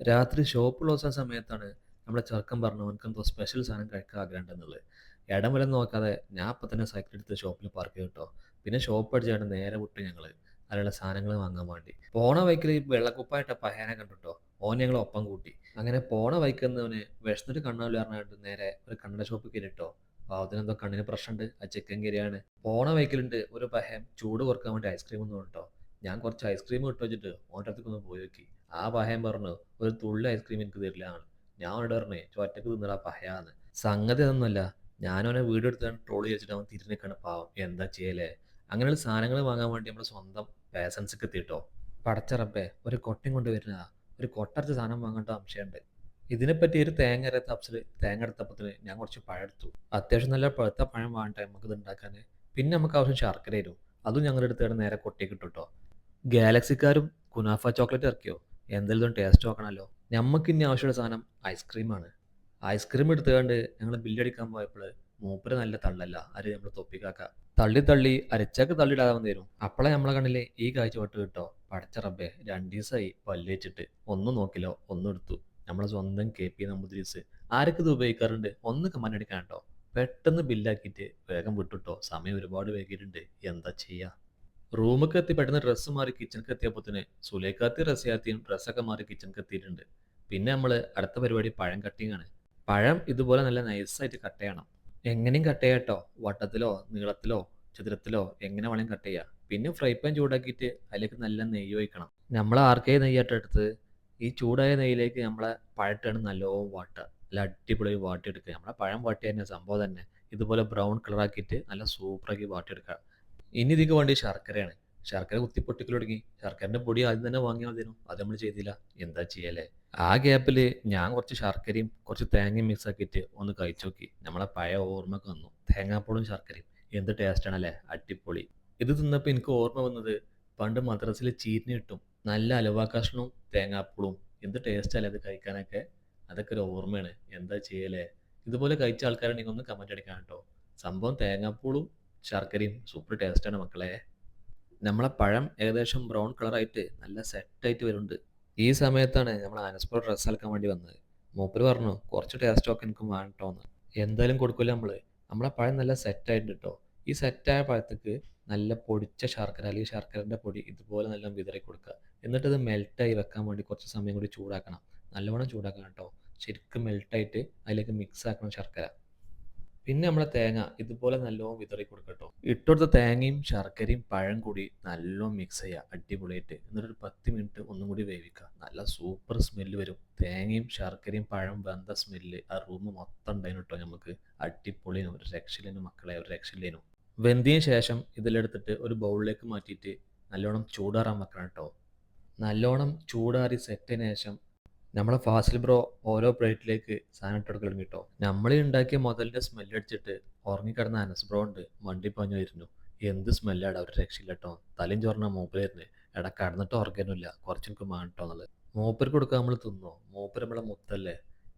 രാത്രി shop close ആയ സമയത്താണ് നമ്മുടെ ചെറുക്കൻ പറഞ്ഞു അവനക്ക് എന്തോ സ്പെഷ്യൽ സാധനം കഴിക്കാൻ ആഗ്രഹം ഉണ്ടെന്നുള്ളത് ഇടം വരെ നോക്കാതെ ഞാൻ അപ്പം തന്നെ സൈക്കിൾ എടുത്ത് ഷോപ്പിൽ പാർക്ക് ചെയ്തു കേട്ടോ പിന്നെ ഷോപ്പ് അടിച്ചായിട്ട് നേരെ വിട്ട് ഞങ്ങൾ അതിലുള്ള സാധനങ്ങൾ വാങ്ങാൻ വേണ്ടി. പോണ വൈക്കിൽ ഈ വെള്ളക്കുപ്പായിട്ട പഹേനെ കണ്ടിട്ടോ? ഓൻ ഞങ്ങൾ ഒപ്പം കൂട്ടി. അങ്ങനെ പോണ വൈക്കുന്നവന് വിഷന്നിട്ട് കണ്ണാവില്ല പറഞ്ഞിട്ട് നേരെ ഒരു കണ്ണട ഷോപ്പ് കയറിട്ടോ. പാവത്തിന് എന്തോ കണ്ണിന് പ്രശ്നമുണ്ട്. ആ ചിക്കൻ കരിയാണ് പോണ വൈക്കലുണ്ട് ഒരു പഹയം ചൂട് കുറയ്ക്കാൻ വേണ്ടി ഐസ്ക്രീം ഒന്നും കേട്ടോ ഞാൻ കുറച്ച് ഐസ്ക്രീം ഇട്ട് വെച്ചിട്ട് ഓന്റെ പോയി നോക്കി. ആ പഹയൻ പറഞ്ഞു ഒരു തുള്ളി ഐസ്ക്രീം എനിക്ക് തരില്ല ആണ് ഞാൻ അവനോട് പറഞ്ഞേ ചോറ്റക്ക് തിന്നടാ പഹയാന്ന്. സംഗതി അതൊന്നുമല്ല. ഞാനവനെ വീടെടുത്താണ് ട്രോളി ചെയ്തിട്ട് അവൻ തിരിഞ്ഞിക്കാണ് പാവം. എന്താ ചെയ്യലേ? അങ്ങനെയുള്ള സാധനങ്ങൾ വാങ്ങാൻ വേണ്ടി നമ്മൾ സ്വന്തം പേസൻസൊക്കെ എത്തിയിട്ടോ പടച്ചറപ്പേ ഒരു കൊട്ടയും കൊണ്ട് വരുന്നതാ. ഒരു കൊട്ടറച്ച് സാധനം വാങ്ങേണ്ട സംശയമുണ്ട്. ഇതിനെപ്പറ്റി ഒരു തേങ്ങ അരത്ത അപ്സിൽ തേങ്ങ എടുത്തപ്പത്തിന് ഞാൻ കുറച്ച് പഴം എടുത്തു. അത്യാവശ്യം നല്ല പഴുത്ത പഴം വാങ്ങട്ടെ നമുക്ക് ഇത് ഉണ്ടാക്കാൻ പിന്നെ നമുക്ക് ആവശ്യം ശർക്കര വരും അതും ഞങ്ങളുടെ അടുത്ത് നേരെ കൊട്ടിയേക്ക് ഇട്ടു കേട്ടോ ഗാലക്സിക്കാരും കുനാഫ ചോക്ലേറ്റ് ഇറക്കിയോ? എന്തെങ്കിലും ടേസ്റ്റ് നോക്കണമല്ലോ നമുക്ക് ഇനി ആവശ്യമുള്ള സാധനം ഐസ്ക്രീമാണ് ഐസ്ക്രീം എടുത്തുകൊണ്ട് ഞങ്ങൾ ബില്ലടിക്കാൻ പോയപ്പോൾ മൂപ്പര് നല്ല തള്ളല്ല. അത് നമ്മൾ തൊപ്പിക്കാക്ക. തള്ളി തള്ളി അരച്ചക്ക് തള്ളിയിടാതെ വന്നേരും അപ്പോഴേ നമ്മളെ കണ്ണിലെ ഈ കാഴ്ച പെട്ട് കിട്ടോ? പടച്ച റബ്ബേ രണ്ടു ദിവസമായി പല്ലേച്ചിട്ട് ഒന്നും നോക്കിലോ ഒന്നും എടുത്തു. നമ്മളെ സ്വന്തം കെ പി നമ്പൂതിരീസ്. ആരൊക്കെ ഇത് ഉപയോഗിക്കാറുണ്ട്? ഒന്ന് കമാൻഡ് അടിക്കാൻ കേട്ടോ. പെട്ടെന്ന് ബില്ലാക്കിയിട്ട് വേഗം വിട്ടുട്ടോ. സമയം ഒരുപാട് വൈകിയിട്ടുണ്ട്. എന്താ ചെയ്യാ? റൂമൊക്കെ എത്തി പെട്ടെന്ന് ഡ്രസ്സ് മാറി കിച്ചണിക്ക് എത്തിയപ്പോത്തിന് സുലേഖാത്തി റസിയാത്തിയും ഡ്രസ്സൊക്കെ മാറി കിച്ചണിക്ക് എത്തിയിട്ടുണ്ട്. പിന്നെ നമ്മൾ അടുത്ത പരിപാടി പഴം കട്ടിങ് ആണ്. പഴം ഇതുപോലെ നല്ല നൈസായിട്ട് കട്ട് ചെയ്യണം. എങ്ങനെയും കട്ട് ചെയ്യാട്ടോ വട്ടത്തിലോ നീളത്തിലോ ചതുരത്തിലോ എങ്ങനെ വേണമെങ്കിലും കട്ട് ചെയ്യാം. പിന്നെ ഫ്രൈ പാൻ ചൂടാക്കിയിട്ട് അതിലേക്ക് നല്ല നെയ്യ് ഒഴിക്കണം. നമ്മൾ ആർക്കേ നെയ്യായിട്ട് എടുത്ത് ഈ ചൂടായ നെയ്യിലേക്ക് നമ്മളെ പഴട്ടാണ് നല്ലോണം വാട്ടുക. നല്ല അടിപൊളി വാട്ടിയെടുക്കുക. നമ്മളെ പഴം വാട്ടി തന്നെ സംഭവം തന്നെ. ഇതുപോലെ ബ്രൗൺ കളറാക്കിയിട്ട് നല്ല സൂപ്പറാക്കി വാട്ടിയെടുക്കുക. ഇനി ഇതിക്ക് വേണ്ടി ശർക്കരയാണ്. ശർക്കര കുത്തി പൊട്ടിക്കൽ തുടങ്ങി. ശർക്കരന്റെ പൊടി ആദ്യം തന്നെ വാങ്ങിയാൽ മതിനു അത് നമ്മൾ ചെയ്തില്ല. എന്താ ചെയ്യല്ലേ ആ ഗ്യാപ്പിൽ ഞാൻ കുറച്ച് ശർക്കരയും കുറച്ച് തേങ്ങയും മിക്സ് ആക്കിയിട്ട് ഒന്ന് കഴിച്ചു നോക്കി. നമ്മളെ പഴയ ഓർമ്മക്ക് വന്നു. തേങ്ങാപ്പൊളും ശർക്കരയും. എന്ത് ടേസ്റ്റ് ആണല്ലേ? അടിപൊളി. ഇത് തിന്നപ്പോൾ എനിക്ക് ഓർമ്മ വന്നത് പണ്ട് മദ്രസിൽ ചീരിന് കിട്ടും. നല്ല അലവാകഷ്ണവും തേങ്ങാപ്പൂളും. എന്ത് ടേസ്റ്റ് അല്ലേ അത് കഴിക്കാനൊക്കെ? അതൊക്കെ ഒരു ഓർമ്മയാണ്. എന്താ ചെയ്യലേ? ഇതുപോലെ കഴിച്ച ആൾക്കാരുണ്ടെങ്കിൽ ഒന്ന് കമന്റ് അടിക്കാൻ കേട്ടോ. സംഭവം തേങ്ങാപ്പൂളും ശർക്കരയും സൂപ്പർ ടേസ്റ്റാണ് മക്കളെ. നമ്മളെ പഴം ഏകദേശം ബ്രൗൺ കളറായിട്ട് നല്ല സെറ്റായിട്ട് വരുന്നുണ്ട്. ഈ സമയത്താണ് നമ്മൾ അനസ്പോർ ഡ്രസ്സ് അലക്കാൻ വേണ്ടി വന്നത്. മൂപ്പര് പറഞ്ഞു കുറച്ച് ടേസ്റ്റ് ഒക്കെ എനിക്ക് വേണ്ടോന്ന് എന്തായാലും കൊടുക്കില്ല നമ്മൾ നമ്മളെ പഴം നല്ല സെറ്റായിട്ടുണ്ട് കേട്ടോ ഈ സെറ്റായ പഴത്തേക്ക് നല്ല പൊടിച്ച ശർക്കര അല്ലെങ്കിൽ ശർക്കരന്റെ പൊടി ഇതുപോലെ നല്ല വിതറി കൊടുക്കുക. എന്നിട്ട് ഇത് മെൽറ്റായി വെക്കാൻ വേണ്ടി കുറച്ച് സമയം കൂടി ചൂടാക്കണം. നല്ലവണ്ണം ചൂടാക്കണം കേട്ടോ ശരിക്കും മെൽട്ടായിട്ട് അതിലേക്ക് മിക്സ് ആക്കണം ശർക്കര. പിന്നെ നമ്മളെ തേങ്ങ ഇതുപോലെ നല്ലോണം വിതറി കൊടുക്കട്ടോ ഇട്ടുകൊടുത്ത തേങ്ങയും ശർക്കരയും പഴം കൂടി നല്ലോണം മിക്സ് ചെയ്യുക അടിപൊളിയായിട്ട്. എന്നിട്ട് ഒരു പത്ത് മിനിറ്റ് ഒന്നും കൂടി വേവിക്കുക നല്ല സൂപ്പർ സ്മെല്ല് വരും. തേങ്ങയും ശർക്കരയും പഴം വെന്ത സ്മെല്ല് ആ റൂം മൊത്തം ഉണ്ടായിരുന്നു കേട്ടോ നമുക്ക് അടിപൊളിനും ഒരു രക്ഷയിലേനും മക്കളെ ഒരു രക്ഷയിലേനും വെന്തിന് ശേഷം ഇതിലെടുത്തിട്ട് ഒരു ബൗളിലേക്ക് മാറ്റിയിട്ട് നല്ലോണം ചൂടാറാൻ വെക്കണം കേട്ടോ നല്ലോണം ചൂടാറി സെറ്റിന് ശേഷം നമ്മളെ ഫാസിൽ ബ്രോ ഓരോ പ്ലേറ്റിലേക്ക് സാധനം ഇട്ട് കൊടുക്കണം കേട്ടോ. നമ്മൾ ഉണ്ടാക്കിയ മുതലിന്റെ സ്മെല്ല് അടിച്ചിട്ട് ഉറങ്ങിക്കിടന്ന അനസ് ബ്രോ ഉണ്ട് മണ്ടി വരുന്നു എന്ത് സ്മെല്ലാണ് അവരുടെ രക്ഷയില്ല കേട്ടോ തലയും ചോറിന മൂപ്പരായിരുന്നു. എടാ കടന്നിട്ട് ഉറക്കാനുമില്ല കുറച്ച് എനിക്ക് മാണിട്ടോ എന്നുള്ളത്. മൂപ്പർക്ക് കൊടുക്കാൻ നമ്മൾ തിന്നോ? മൂപ്പർ നമ്മളെ മുത്തല്ലേ?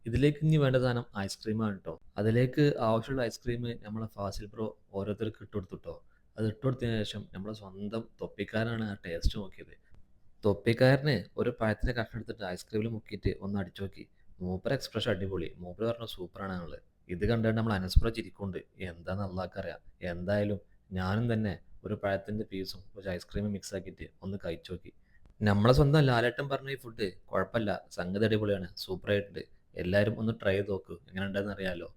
ഇതിലേക്ക് ഇനി വേണ്ട സാധനം ഐസ്ക്രീമാണ് കേട്ടോ അതിലേക്ക് ആവശ്യമുള്ള ഐസ്ക്രീം നമ്മളെ ഫാസിൽ ബ്രോ ഓരോരുത്തർക്ക് ഇട്ടുകൊടുത്തു കേട്ടോ അത് ഇട്ടുകൊടുത്തതിന് ശേഷം നമ്മളെ സ്വന്തം തൊപ്പിക്കാരാണ് ആ ടേസ്റ്റ് നോക്കിയത്. തൊപ്പിക്കാരന് ഒരു പഴത്തിന്റെ കഷ്ണം എടുത്തിട്ട് ഐസ്ക്രീമിൽ മുക്കിയിട്ട് ഒന്ന് അടിച്ചു നോക്കി. മൂപ്പർ എക്സ്പ്രഷൻ അടിപൊളി. മൂപ്പർ പറഞ്ഞ സൂപ്പറാണ് ഞങ്ങൾ ഇത് കണ്ടുകൊണ്ട് നമ്മൾ അനസ്പ്ര ചിരിക്കുന്നുണ്ട്. എന്താന്ന് അള്ളാഹ്ക്കറിയാം എന്തായാലും ഞാനും തന്നെ ഒരു പഴത്തിന്റെ പീസും ഒരു ഐസ്ക്രീമും മിക്സ് ആക്കിയിട്ട് ഒന്ന് കഴിച്ചു നോക്കി. നമ്മളെ സ്വന്തം ലാലേട്ടൻ പറഞ്ഞ ഈ ഫുഡ് കുഴപ്പമില്ല. സംഗതി അടിപൊളിയാണ്. സൂപ്പറായിട്ടുണ്ട് എല്ലാവരും ഒന്ന് ട്രൈ ചെയ്ത് നോക്കൂ. എങ്ങനെ ഉണ്ടെന്ന് അറിയാമല്ലോ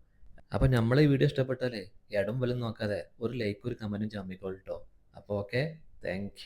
അപ്പോൾ നമ്മൾ ഈ വീഡിയോ ഇഷ്ടപ്പെട്ടാലേ ഇടം വലും നോക്കാതെ ഒരു ലൈക്ക് ഒരു കമന്റും ചമ്മിക്കോളൂ കേട്ടോ അപ്പോൾ ഓക്കെ താങ്ക്